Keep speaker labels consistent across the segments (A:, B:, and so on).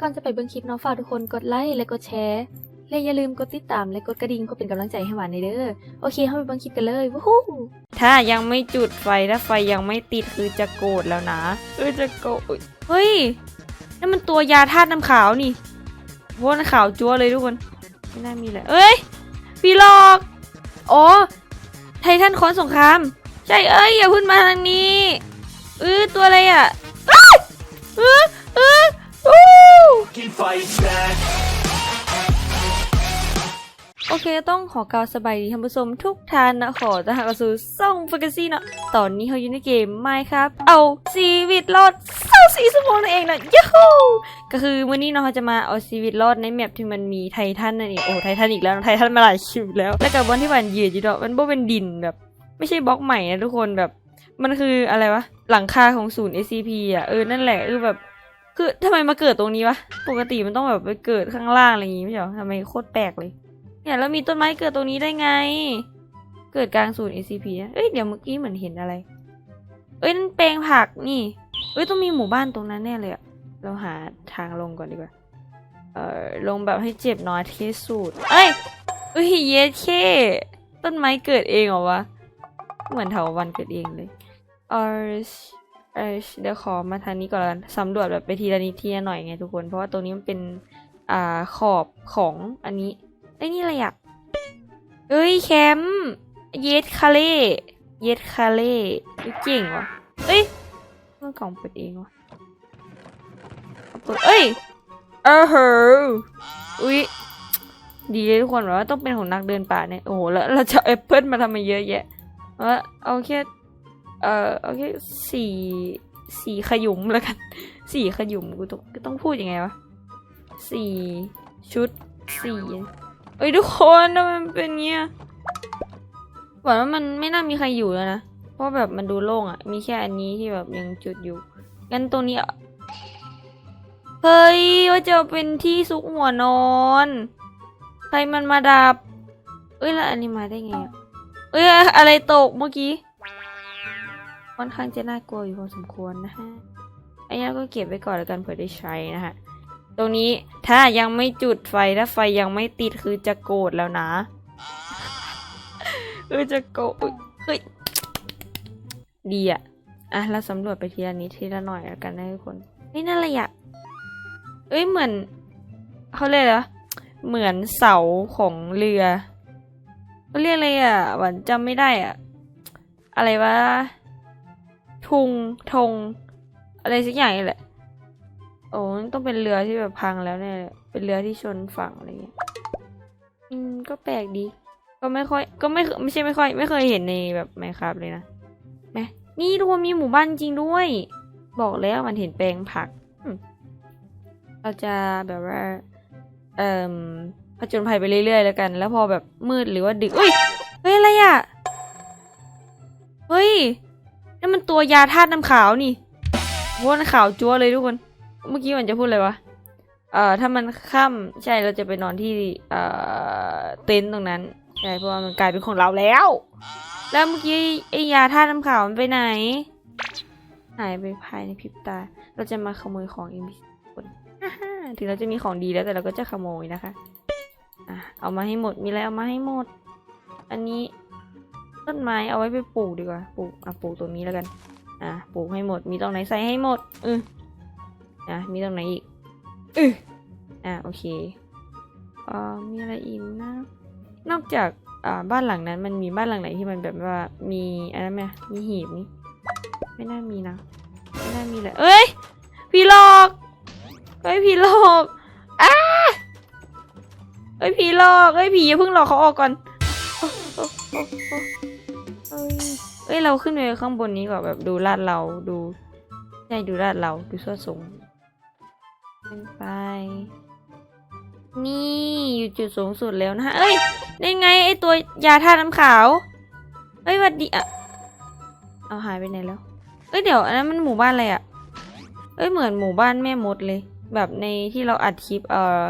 A: ก่อนจะไปเบิ่งคลิปเนาะฝากทุกคนกดไลค์และกดแชร์และอย่าลืมกดติดตามและกดกระดิ่งเพื่อเป็นกำลังใจให้หวานในเด้อโอเคเข้าไปเบิ่งคลิปกันเลยวู้ฮู้
B: ถ้ายังไม่จุดไฟถ้าไฟยังไม่ติดคือจะโกรธแล้วนะเออจะโกรธเฮ้ยนั่นมันตัวยาธาตุน้ำขาวนี่โว้นขาวจั๊วเลยทุกคนไม่น่ามีเลยเอ้ยพี่หลอกอ๋อไททันคอนสงครามใช่เอ้ยอย่าพึ่งมาทางนี้เออตัวอะไรอะเออเออ
C: Fucking fight back.
B: โอเคต้องขอกล่าวสบายดีท่านผู้ชมทุกท่านนะขอต้อนรับเข้าสู่ซ่องฟักซี่เนาะตอนนี้เขาอยู่ในเกมไม่ครับ เอาชีวิตรอดเศร้าสีสมองนั่นเองนะยูฮูก็คือวันนี้เนาะเขาจะมาเอาชีวิตรอดในแมปที่มันมีไททันนั่นเองโอ้ไททันอีกแล้วไททันมาหลายคิวแล้วแล้วกับวันที่วันเหยือจีดอกมันบ่เป็นดินแบบ ไม่ใช่บล็อกใหม่นะทุกคนแบบ มันคืออะไรวะหลังคาของศูนย์ SCP อะเออนั่นแหละคือแบบ คือทำไมมาเกิดตรงนี้วะ ปกติมันต้องแบบไปเกิดข้างล่างอะไรอย่างงี้ไม่ใช่หรอทำไมโคตรแปลกเลย เนี่ยแล้วมีต้นไม้เกิดตรงนี้ได้ไง เกิดกลางศูนย์ SCP อะเอ้ยเดี๋ยวเมื่อกี้เหมือนเห็นอะไร เอ้ยนั่นแปลงผักนี่ เอ้ยต้องมีหมู่บ้านตรงนั้นแน่เลยอะเราหาทางลงก่อนดีกว่า เอ่อลงแบบให้เจ็บน้อยที่สุด เอ้ยเอ้ยเยสเคต้นไม้เกิดเองเหรอวะ เหมือนเถาวันเกิดเองเลยเออ เออเดี๋ยวขอมาทางนี้ก่อนละกันสำรวจแบบไปทีละนิดทีละหน่อยไงทุกคน เพราะว่าตรงนี้มันเป็น อ่า ขอบของอันนี้ไอ้นี่อะไรอะเอ้ยแคมเยสคาเล่เยสคาเล่เจ๋งวะเอ้ยเมื่อกล่องเปิดเองวะเปิดเอ้ยเออเหออุ้ยดีเลยทุกคนแบบว่าต้องเป็นของนักเดินป่าเนี่ย โอ้โห แล้วเราจะเอแอปเปิลมาทำไมเยอะแยะว่าเอาแค่ เออเอาแค่สี่สี่ขยุมแล้วกันสี่ขยุมกูต้องกูต้องพูดยังไงวะสี่ชุดสี่เอ้ยทุกคนทำไมมันเป็นเงี้ยหวังว่ามันไม่น่ามีใครอยู่แล้วนะ เพราะแบบมันดูโล่งอะ่ะมีแค่อันนี้ที่แบบยังจุดอยู่ งั้นตรงนี้ เฮ้ย ว่าจะเป็นที่ซุกหัวนอน ใครมันมาดับ เอ้ยแล้วอันนี้มาได้ไงเอ้ยอะไรตกเมื่อกี้ ค่อนข้างจะน่ากลัวอยู่พอสมควรนะฮะอันนี้เราก็เก็บไว้ก่อนแล้วกันเผื่อได้ใช้นะฮะ ตรงนี้ถ้ายังไม่จุดไฟถ้าไฟยังไม่ติดคือจะโกรธแล้วนะเออจะโกรธเฮ้ยดีอะอะเราสำรวจไปทีละนิดทีละหน่อยแล้วกันนะทุกคนเฮ้ยนั่นอะไรอะเอ้ยเหมือนเขาเรียกอะไรวะเหมือนเสาของเรือเขาเรียกอะไรอะหวันจำไม่ได้อะอะไรวะ ทุงธงอะไรสักอย่างนี่แหละ โอ้ต้องเป็นเรือที่แบบพังแล้วเนี่ยเป็นเรือที่ชนฝั่งอะไรเงี้ย อืม ก็แปลกดี ก็ไม่ค่อย ก็ไม่ไม่ใช่ไม่ค่อย ไม่เคยเห็นในแบบไมครับเลยนะแมนี่ทุกคนมีหมู่บ้านจริงด้วย บอกแล้วมันเห็นแปลงผัก เราจะแบบว่า เอ่มผจญภัยไปเรื่อยๆแล้วกัน แล้วพอแบบมืดหรือว่าดึกอุ้ย เฮ้ย อะไรอะ เฮ้ย นั่นมันตัวยาธาตุน้ำขาวนี่ว่าขาวจั๊วเลยทุกคน เมื่อกี้มันจะพูดอะไรวะ เอ่อ ถ้ามันค่ำใช่เราจะไปนอนที่ เอ่อ เต็นท์ตรงนั้น ใช่ เพราะว่ามันกลายเป็นของเราแล้ว แล้วเมื่อกี้ไอ้ยาธาตุน้ำขาวมันไปไหน หายไปภายในพริบตา เราจะมาขโมยขององพี่คนถึงเราจะมีของดีแล้วแต่เราก็จะขโมยนะคะ อะ เอามาให้หมด มีอะไรเอามาให้หมด อันนี้ ต้นไม้เอาไว้ไปปลูกดีกว่า ปลูกอะปลูกตรงนี้แล้วกัน อะปลูกให้หมด มีตรงไหนใส่ให้หมดอืออะมีตรงไหนอีกอืออะโอเคเอ่อมีอะไรอีกนะ นอกจากอ่าบ้านหลังนั้น มันมีบ้านหลังไหนที่มันแบบว่ามีอะไรไหมมีหีบนี่ไม่น่ามีนะไม่น่ามีเลยเอ้ยพี่หลอกเฮ้ยพี่หลอกอ้าเฮ้ยพี่หลอกเฮ้ยผีอย่าเพิ่งหลอกเขาออกก่อน อ้ยเราขึ้นไปข้างบนนี้ก่อนแบบดูลาดเราดูใช่ดูลาดเราดูส่วนสูงขึ้นไป นี่อยู่จุดสูงสุดแล้วนะฮะเอ้ยได้ไงไอตัวยาธาตุน้ำขาวเอ้ยวัดดีอะเอาหายไปไหนแล้วเอ้ยเดี๋ยวอันนั้นมันหมู่บ้านอะไรอะเอ้ยเหมือนหมู่บ้านแม่มดเลย แบบในที่เราอัดคลิปเอ่อ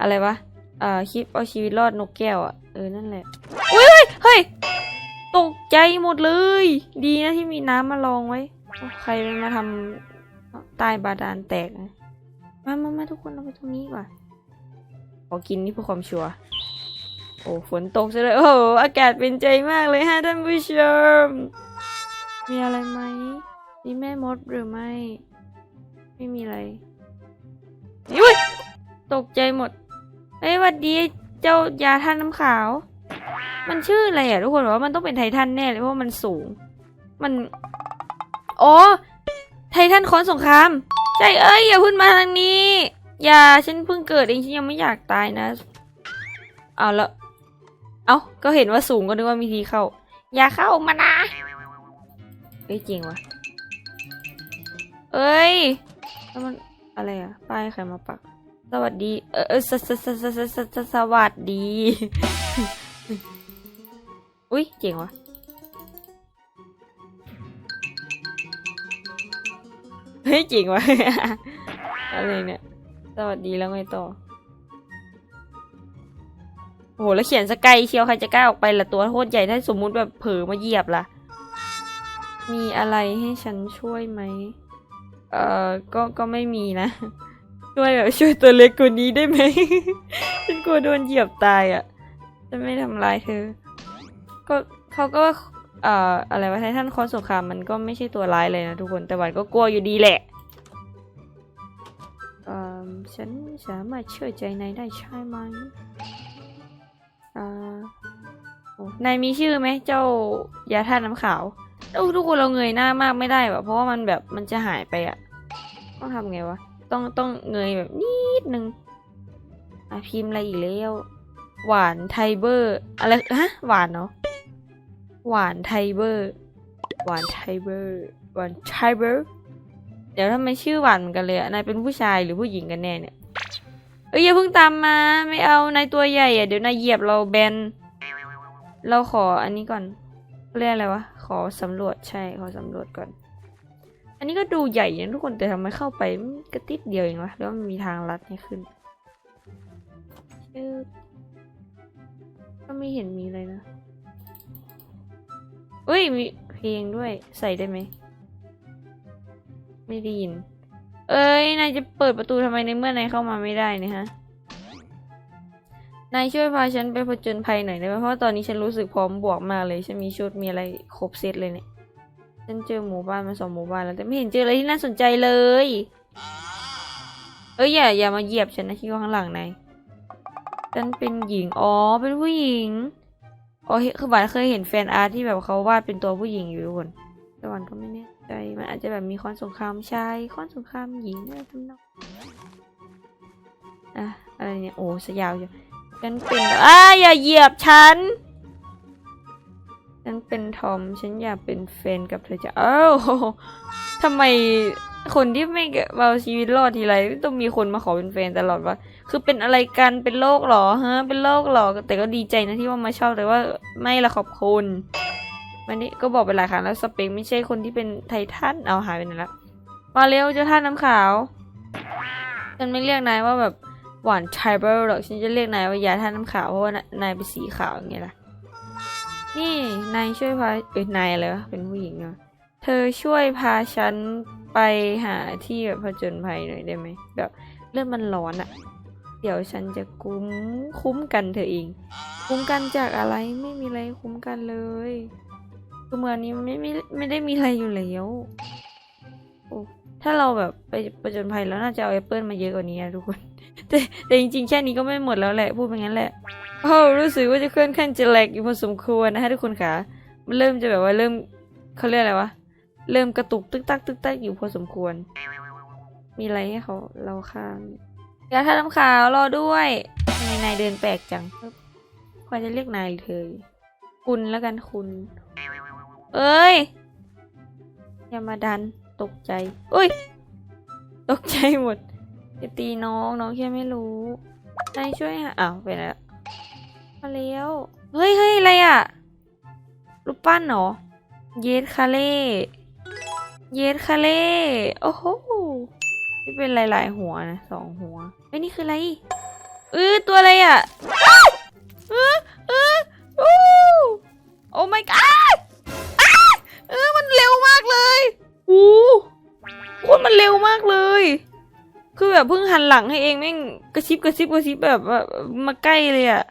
B: อะไรวะเอ่อคลิปเอาชีวิตรอดนกแก้วอะเออนั่นแหละอุ้ยเฮ้ย ตกใจหมดเลย ดีนะที่มีน้ำมาลองไว้ ใครมันมาทำใต้บาดาลแตก มามามาทุกคนเราไปตรงนี้กว่าขอกินนี่เพื่อความชัวร์โอ้ฝนตกซะเลยโอ้อากาศเป็นใจมากเลยฮะท่านผู้ชม มีอะไรไหมมีแม่มดหรือไม่ ไม่มีอะไรอุ้ยตกใจหมดเอ้ยหวัดดีเจ้ายาท่านน้ำขาว มันชื่ออะไรอะทุกคนว่ามันต้องเป็นไททันแน่เลยเพราะมันสูง มันโอ้ไททันคอนสงครามใจเอ้ยอย่าพุ่นมาทางนี้ อย่าฉันเพิ่งเกิดเองฉันยังไม่อยากตายนะ เอาละเอาก็เห็นว่าสูงก็นึกว่ามีทีเข้า อย่าเข้ามานะเอ้ยจริงวะเอ้ยแล้วมันอะไรอะป้ายใครมาปัก สวัสดี เออสสสสสสสวัสดี อุ้ยเจ๋งวะเฮ้ยจริงวะอะไรเนี่ย สวัสดีแล้วไงต่อ โอ้โห แล้วเขียนสกายเชียวใครจะกล้าออกไปละตัวโคตรใหญ่ถ้าสมมุติแบบเผลอมาเหยียบล่ะ มีอะไรให้ฉันช่วยไหม เอ่อ ก็ ก็ไม่มีนะ ช่วยแบบช่วยตัวเล็กกว่านี้ได้ไหม ฉันกลัวโดนเหยียบตายอะ จะไม่ทำร้ายเธอ ก็เขาก็เอ่ออะไรวะไททันคอนสงครามมันก็ไม่ใช่ตัวร้ายเลยนะทุกคนแต่หวันก็กลัวอยู่ดีแหละเอ่อฉันสามารถเชื่อใจนายได้ใช่ไหมอ่านายมีชื่อไหมเจ้ายาท่าน้ำขาวทุกคนเราเงยหน้ามากไม่ได้แบบเพราะว่ามันแบบมันจะหายไปอะต้องทำไงวะต้องต้องเงยแบบนิดนึงอะพิมพ์อะไรอีกแล้วหวานไทเบอร์อะไรฮะหวานเนาะ หวานไทเบอร์ หวานไทเบอร์ หวานไทเบอร์ เดี๋ยวทำไมชื่อหวานกันเลยอะนายเป็นผู้ชายหรือผู้หญิงกันแน่เนี่ย เอ้ยอย่าเพิ่งตามมา ไม่เอา นายตัวใหญ่อะเดี๋ยวนายเหยียบเราแบน เราขออันนี้ก่อน เรียกอะไรวะ ขอสำรวจ ใช่ ขอสำรวจก่อน อันนี้ก็ดูใหญ่นะทุกคน แต่ทำไมเข้าไปกระติดเดียวเองวะ แล้วมันมีทางลัดให้ขึ้นก็ไม่เห็นมีอะไรนะ เอ้ยมีเพลงด้วยใส่ได้ไหม ไม่ได้ยิน เอ้ยนายจะเปิดประตูทำไมในเมื่อนายเข้ามาไม่ได้เนะฮะ นายช่วยพาฉันไปผจญภัยหน่อยได้ไหมเพราะตอนนี้ฉันรู้สึกพร้อมบวกมากเลยฉันมีชุดมีอะไรครบเซตเลยเนี่ยฉันเจอหมู่บ้านมาสองหมู่บ้านแล้วแต่ไม่เห็นเจออะไรที่น่าสนใจเลย เอ้ยอย่าอย่ามาเหยียบฉันนะที่อยู่ข้างหลังนายฉันเป็นหญิง อ๋อ เป็นผู้หญิง อ๋อเห็นคือบันเคยเห็นแฟนอาร์ตที่แบบเขาวาดเป็นตัวผู้หญิงอยู่ทุกคน แต่วันก็ไม่แน่ใจ มันอาจจะแบบมีค้อนสงครามชายค้อนสงครามหญิงอะไรทำนองอะอะไรเนี่ย โอ้สยาวอยู่ฉันเป็นอ้าอย่าเหยียบฉัน ฉันเป็นทอม ฉันอยากเป็นแฟนกับเธอจะเอ้าทำไมคนที่ไม่เอาชีวิตรอดทีไรต้องมีคนมาขอเป็นแฟนตลอดวะ คือเป็นอะไรกันเป็นโรคหรอฮะ เป็นโรคหรอแต่ก็ดีใจนะที่ว่ามาชอบแต่ว่าไม่ละขอบคุณมันนี่ก็บอกไปหลายครั้งแล้วสเปคไม่ใช่คนที่เป็นไททันเอาหายไปไหนละมาเร็วเจ้าท่านน้ำขาวฉันไม่เรียกนายว่าแบบหวานไทเบอร์หรอกฉันจะเรียกนายว่ายาท่านน้ำขาวเพราะว่านายเป็นสีขาวอย่างเงี้ยล่ะนี่นายช่วยพาเอ้ยนายอะไรวะเป็นผู้หญิงเหรอเธอช่วยพาฉันไปหาที่แบบผจญภัยหน่อยได้ไหมแบบเลือดมันร้อนอะ เดี๋ยวฉันจะคุ้มคุ้มกันเธอเอง คุ้มกันจากอะไรไม่มีอะไรคุ้มกันเลยคือเมืองนี้ไม่ไม่ไม่ได้มีอะไรอยู่แล้วถ้าเราแบบไปประจนภัยแล้วน่าจะเอาแอปเปิลมาเยอะกว่านี้นะทุกคนแต่แต่จริงๆแค่นี้ก็ไม่หมดแล้วแหละพูดไปงั้นแหละโอ้รู้สึกว่าจะเคลื่อนขั้นจะแหลกอยู่พอสมควรนะฮะทุกคนค่ะมันเริ่มจะแบบว่าเริ่มเขาเรียกอะไรวะเริ่มกระตุกตึกตักตึกตักอยู่พอสมควร มีอะไรให้เขาเราข้าม ยาท่าน้ำขาวรอด้วยทำไมนายเดินแปลกจังควรจะเรียกนายเธอคุณแล้วกันคุณ เอ้ย อย่ามาดันตกใจ อุ้ย ตกใจหมดจะตีน้องน้องแค่ไม่รู้นายช่วยหาอ้าวไปไหนละมาแล้วเฮ้ยเฮ้ยอะไรอะรูปปั้นเหรอ เยสคาเล่ เยสคาเล่ โอ้โห นี่เป็นหลาย ๆ หัวนะสองหัวเฮ้ยนี่คืออะไรเออตัวอะไรอะเออเออโอ้โอ้ my god อ้าเออมันเร็วมากเลยโอ้โหมันเร็วมากเลย คือแบบเพิ่งหันหลังให้เองแม่งกระซิบกระซิบกระซิบแบบว่ามาใกล้เลยอะ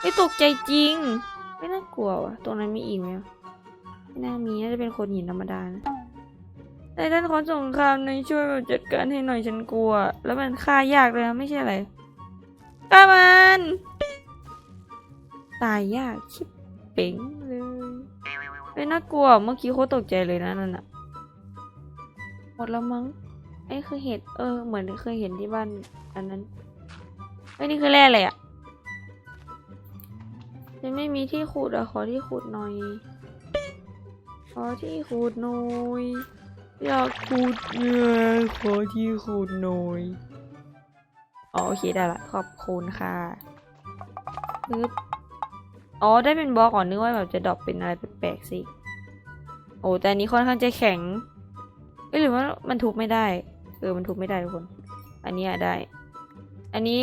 B: ไม่ตกใจจริง ไม่น่ากลัววะตรงนั้นมีอีกไหมไม่น่ามีน่าจะเป็นคนหินธรรมดานะ แต่ท่านขอสงครามในช่วยแบบจัดการให้หน่อยฉันกลัว แล้วมันฆ่ายากเลยนะไม่ใช่อะไรกามัน ตายยากชิบเป๋งเลยไม่น่ากลัวเมื่อกี้โคตรตกใจเลยนะนั่นอะหมดแล้วมั้งไอ้คือเห็ดเออเหมือนเคยเห็นที่บ้านอันนั้นไอ้นี่คือแร่อะไรอะยังไม่มีที่ขุดอะขอที่ขุดหน่อยขอที่ขุดหน่อย อยากขุดเนี่ยขอที่ขุดหน่อยอ๋อโอเคได้ละขอบคุณค่ะปึ๊บอ๋อได้เป็นบล็อกก่อนนึกว่าแบบจะดรอปเป็นอะไรแปลกๆสิ โอ้แต่อันนี้ค่อนข้างจะแข็งเอ้ยหรือว่ามันทุบไม่ได้เออมันทุบไม่ได้ทุกคน อันนี้อะได้ อันนี้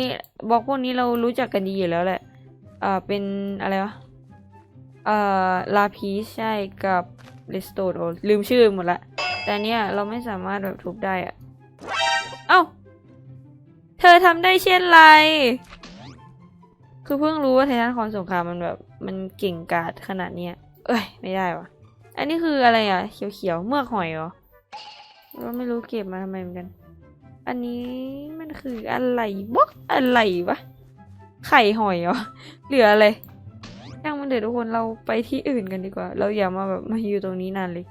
B: บล็อกพวกนี้เรารู้จักกันดีอยู่แล้วแหละอ่าเป็นอะไรวะอ่าลาพีชใช่กับเรสโตโอลืมชื่อหมดละ แต่เนี้ยเราไม่สามารถแบบทุบได้อะเอ้า เธอทำได้เช่นไร คือเพิ่งรู้ว่าไททันคอนสงครามมันแบบ มันเก่งกาจขนาดเนี้ย เอ้ย ไม่ได้วะอันนี้คืออะไรอะ เขียวๆ เมือกหอยเหรอเราไม่รู้เก็บมาทำไมเหมือนกัน อันนี้มันคืออะไรวะอะไรวะ ไข่หอยเหรอ เหลืออะไรย่างมันเดี๋ยวทุกคนเราไปที่อื่นกันดีกว่า เราอย่ามาแบบมาอยู่ตรงนี้นานเลย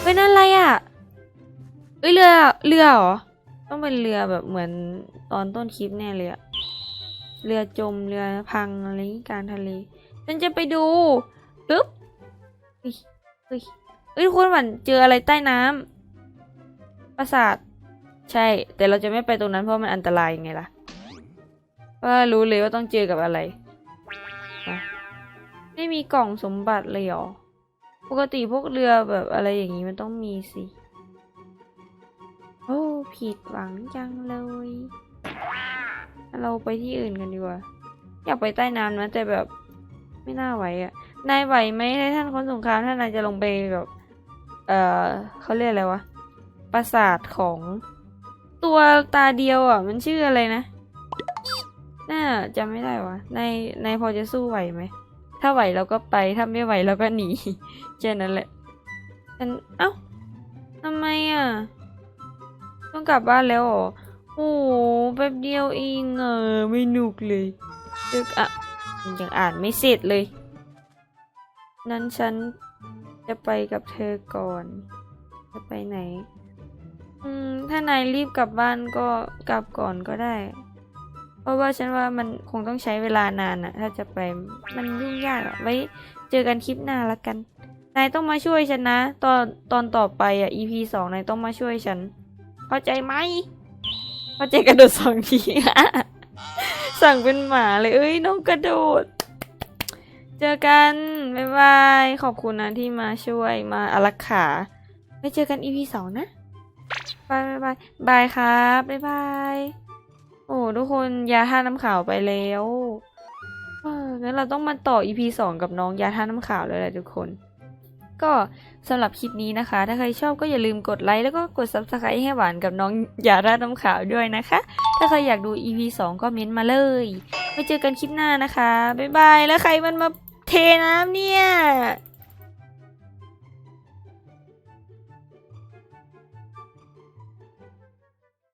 B: เฮ้ยนั่นอะไรอะ เอ้ยเรือเรือเหรอ ต้องเป็นเรือแบบเหมือนตอนต้นคลิปแน่เลยอะเรือจมเรือพังอะไรอย่างงี้กลารทะเลฉันจะไปดูปึ๊บเฮ้ยเฮ้ยเอ้ยทุกคนหวันเจออะไรใต้น้ำปราสาท ใช่ แต่เราจะไม่ไปตรงนั้นเพราะมันอันตรายไงล่ะว่ารู้เลยว่าต้องเจอกับอะไร ไม่มีกล่องสมบัติเลยหรอ ปกติพวกเรือแบบอะไรอย่างนี้มันต้องมีสิ โอ้ผิดหวังจังเลย เราไปที่อื่นกันดีกว่า อยากไปใต้น้ำนะแต่แบบไม่น่าไหวอะ่ะนายไหวไหมท่านคนสงครามถ้านายจะลงไปแบบเออเขาเรียกอะไรวะปราสาทของตัวตาเดียวอะ มันชื่ออะไรนะน่าจำไม่ได้วะในในพอจะสู้ไหวไหม ถ้าไหวเราก็ไป ถ้าไม่ไหวเราก็หนีแค่นั้นแหละฉันเอ้าทำไมอะ ต้องกลับบ้านแล้วหรอ โอ้โหแป๊บเดียวเองเออไม่หนุกเลยตึกอะยังอ่านไม่เสร็จเลย นั้นฉันจะไปกับเธอก่อน จะไปไหน อืม ถ้านายรีบกลับบ้านก็กลับก่อนก็ได้ เพราะว่าฉันว่ามันคงต้องใช้เวลานานอะถ้าจะไป มันยุ่งยากอะไว้เจอกันคลิปหน้าละกัน นายต้องมาช่วยฉันนะ ตอนตอนต่อไปอะ EP สองนายต้องมาช่วยฉัน เข้าใจไหมเข้าใจกระโดดสองทีสั่งเป็นหมาเลย เอ้ยน้องกระโดด เจอกัน บ๊ายบาย ขอบคุณนะที่มาช่วยมาอารักขาไว้เจอกัน EP สองนะบายบายบายบายครับบายบาย โอ้ทุกคนยาท่าน้ำขาวไปแล้วเอองั้นเราต้องมาต่อ EP สองกับน้องยาท่าน้ำขาวเลยแหละทุกคน ก็สำหรับคลิปนี้นะคะ ถ้าใครชอบก็อย่าลืมกดไลค์แล้วก็กด subscribe ให้หวานกับน้องยาราน้ำขาวด้วยนะคะ ถ้าใครอยากดู EP สองก็เม้นต์มาเลยไว้เจอกันคลิปหน้านะคะบ๊ายบายแล้วใครมันมาเทน้ำเนี่ย